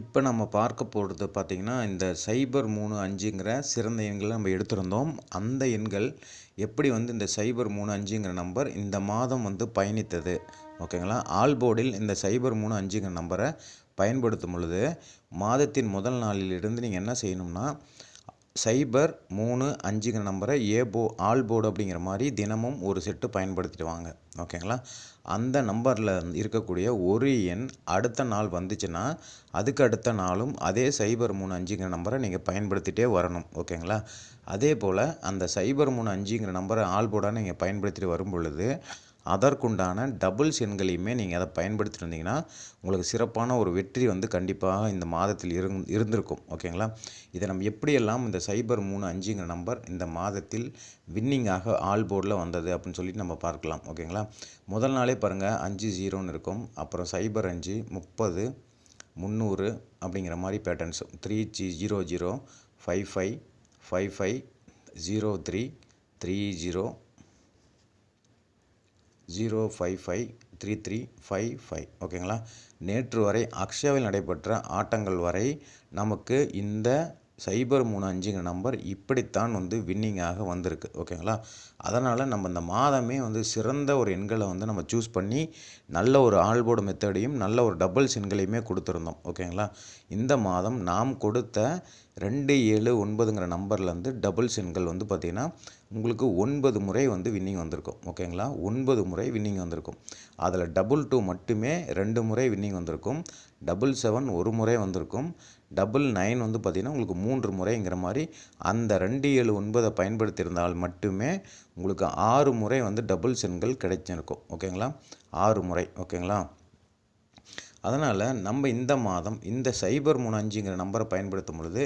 இப்போ நம்ம பார்க்க போகிறது பார்த்திங்கன்னா இந்த சைபர் மூணு அஞ்சுங்கிற சிறந்த எண்களை நம்ம எடுத்திருந்தோம். அந்த எண்கள் எப்படி வந்து இந்த சைபர் மூணு அஞ்சுங்கிற நம்பர் இந்த மாதம் வந்து பயணித்தது? ஓகேங்களா? ஆல்போர்டில் இந்த சைபர் மூணு அஞ்சுங்கிற நம்பரை பயன்படுத்தும் பொழுது மாதத்தின் முதல் நாளிலிருந்து நீங்கள் என்ன செய்யணும்னா சைபர் மூணு அஞ்சுங்கிற நம்பரை ஏபோ ஆல் போர்டு அப்படிங்கிற மாதிரி தினமும் ஒரு செட்டு பயன்படுத்திட்டு வாங்க ஓகேங்களா? அந்த நம்பரில் இருக்கக்கூடிய ஒரு எண் அடுத்த நாள் வந்துச்சுன்னா அதுக்கு அடுத்த நாளும் அதே சைபர் மூணு அஞ்சுங்கிற நம்பரை நீங்கள் பயன்படுத்திகிட்டே வரணும். ஓகேங்களா? அதே போல் அந்த சைபர் மூணு அஞ்சுங்கிற நம்பரை ஆல் போர்டாக நீங்கள் பயன்படுத்திட்டு வரும் பொழுது அதற்குண்டான டபுள்ஸ் எண்களையுமே நீங்கள் அதை பயன்படுத்திட்டு இருந்தீங்கன்னா உங்களுக்கு சிறப்பான ஒரு வெற்றி வந்து கண்டிப்பாக இந்த மாதத்தில் இருந் இருந்திருக்கும். ஓகேங்களா? இதை நம்ம எப்படியெல்லாம் இந்த சைபர் மூணு அஞ்சுங்கிற நம்பர் இந்த மாதத்தில் வின்னிங்காக ஆல் போர்டில் வந்தது அப்படின்னு சொல்லிட்டு நம்ம பார்க்கலாம். ஓகேங்களா? முதல் நாளே பாருங்கள் அஞ்சு ஜீரோன்னு இருக்கும். அப்புறம் சைபர் அஞ்சு முப்பது முந்நூறு அப்படிங்கிற மாதிரி patterns three G zero zero five five five five zero three three zero zero five five three three five five ஓகேங்களா? நேற்று வரை அக்ஷயாவில் நடைபெற்ற ஆட்டங்கள் வரை நமக்கு இந்த சைபர் மூணு அஞ்சுங்கிற நம்பர் இப்படித்தான் வந்து வின்னிங்காக வந்திருக்கு ஓகேங்களா? அதனால் நம்ம இந்த மாதமே வந்து சிறந்த ஒரு எண்களை வந்து நம்ம சூஸ் பண்ணி நல்ல ஒரு ஆல்போர்டு மெத்தடையும் நல்ல ஒரு டபுள்ஸ் எண்களையுமே கொடுத்துருந்தோம் ஓகேங்களா? இந்த மாதம் நாம் கொடுத்த ரெண்டு ஏழு ஒன்பதுங்கிற நம்பர்லேருந்து டபுள்ஸ் எண்கள் வந்து பார்த்திங்கன்னா உங்களுக்கு ஒன்பது முறை வந்து வின்னிங் வந்திருக்கும். ஓகேங்களா? ஒன்பது முறை வின்னிங் வந்திருக்கும். அதில் டபுள் டூ மட்டுமே ரெண்டு முறை வின்னிங் வந்திருக்கும். டபுள் செவன் ஒரு முறை வந்திருக்கும். டபுள் நைன் வந்து பார்த்திங்கன்னா உங்களுக்கு மூன்று முறைங்கிற மாதிரி அந்த ரெண்டு ஏழு ஒன்பதை பயன்படுத்தியிருந்தால் மட்டுமே உங்களுக்கு ஆறு முறை வந்து டபுள் சென்கள் கிடைச்சிருக்கும். ஓகேங்களா? ஆறு முறை. ஓகேங்களா? அதனால் நம்ம இந்த மாதம் இந்த சைபர் மூணு அஞ்சுங்கிற நம்பரை பயன்படுத்தும் பொழுது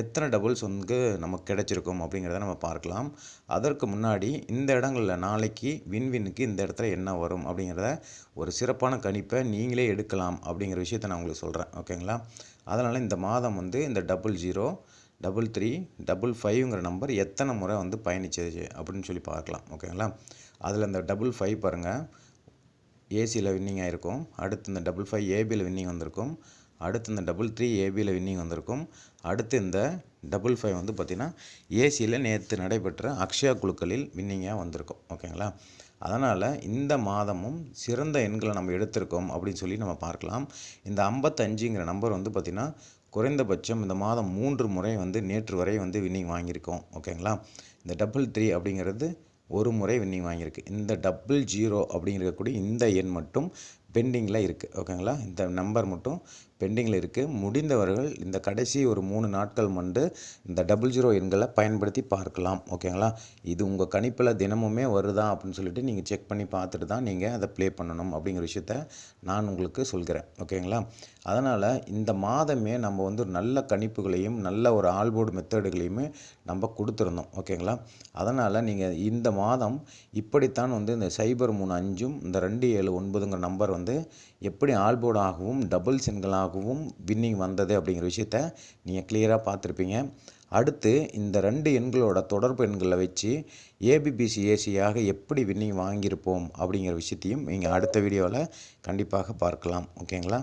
எத்தனை டபுள்ஸ் வந்து நமக்கு கிடைச்சிருக்கும் அப்படிங்கிறத நம்ம பார்க்கலாம். அதற்கு முன்னாடி இந்த இடங்களில் நாளைக்கு வின்வின்னுக்கு இந்த இடத்துல என்ன வரும் அப்படிங்கிறத ஒரு சிறப்பான கணிப்பை நீங்களே எடுக்கலாம் அப்படிங்கிற விஷயத்தை நான் உங்களுக்கு சொல்கிறேன் ஓகேங்களா? அதனால் இந்த மாதம் வந்து இந்த double zero double three double ஃபைவ்ங்கிற number எத்தனை முறை வந்து பயணிச்சிருச்சு அப்படின்னு சொல்லி பார்க்கலாம். ஓகேங்களா? அதில் இந்த டபுள் ஃபைவ் பாருங்கள் ஏசியில் வின்னிங் ஆகிருக்கும் அடுத்து இந்த டபுள் ஃபைவ் ஏபியில் வின்னிங் வந்திருக்கும். அடுத்து இந்த டபுள் த்ரீ ஏபியில் வின்னிங் வந்திருக்கும். அடுத்து இந்த டபுள் ஃபைவ் வந்து பார்த்திங்கன்னா ஏசியில் நேற்று நடைபெற்ற அக்ஷயா குழுக்களில் வின்னிங்காக வந்திருக்கும். ஓகேங்களா? அதனால் இந்த மாதமும் சிறந்த எண்களை நம்ம எடுத்திருக்கோம் அப்படின்னு சொல்லி நம்ம பார்க்கலாம். இந்த ஐம்பத்தஞ்சுங்கிற நம்பர் வந்து பார்த்திங்கன்னா குறைந்தபட்சம் இந்த மாதம் மூன்று முறை வந்து நேற்று வரை வந்து வின்னிங் வாங்கியிருக்கோம். ஓகேங்களா? இந்த டபுள் த்ரீ அப்படிங்கிறது ஒரு முறை வின்னிங் வாங்கியிருக்கு. இந்த டபுள் ஜீரோ அப்படிங்கிறக்கூடிய இந்த எண் மட்டும் பெண்டிங்கில் இருக்குது ஓகேங்களா இந்த நம்பர் மட்டும் பெண்டிங்கில் இருக்குது முடிந்தவர்கள் இந்த கடைசி ஒரு மூணு நாட்கள் வந்து இந்த டபுள் ஜீரோ எண்களை பயன்படுத்தி பார்க்கலாம். ஓகேங்களா? இது உங்கள் கணிப்பில் தினமுமே வருதா அப்படின்னு சொல்லிட்டு நீங்கள் செக் பண்ணி பார்த்துட்டு தான் நீங்கள் அதை ப்ளே பண்ணணும் அப்படிங்கிற விஷயத்த நான் உங்களுக்கு சொல்கிறேன். ஓகேங்களா? அதனால் இந்த மாதமே நம்ம வந்து நல்ல கணிப்புகளையும் நல்ல ஒரு ஆல்போர்டு மெத்தடுகளையுமே நம்ம கொடுத்துருந்தோம். ஓகேங்களா? அதனால் நீங்கள் இந்த மாதம் இப்படித்தான் வந்து இந்த சைபர் மூணு அஞ்சும் இந்த ரெண்டு ஏழு ஒன்பதுங்கிற நம்பர் வந்து எப்படி ஆல்போர்டாகவும் டபுள் சென்களாகவும் வின்னிங் வந்தது அப்படிங்கிற விஷயத்த நீங்கள் கிளியராக பார்த்துருப்பீங்க. அடுத்து இந்த ரெண்டு எண்களோட தொடர்பு எண்களை வச்சு ஏபிபிசி ஏசியாக எப்படி வின்னிங் வாங்கியிருப்போம் அப்படிங்கிற விஷயத்தையும் நீங்கள் அடுத்த வீடியோவில் கண்டிப்பாக பார்க்கலாம். ஓகேங்களா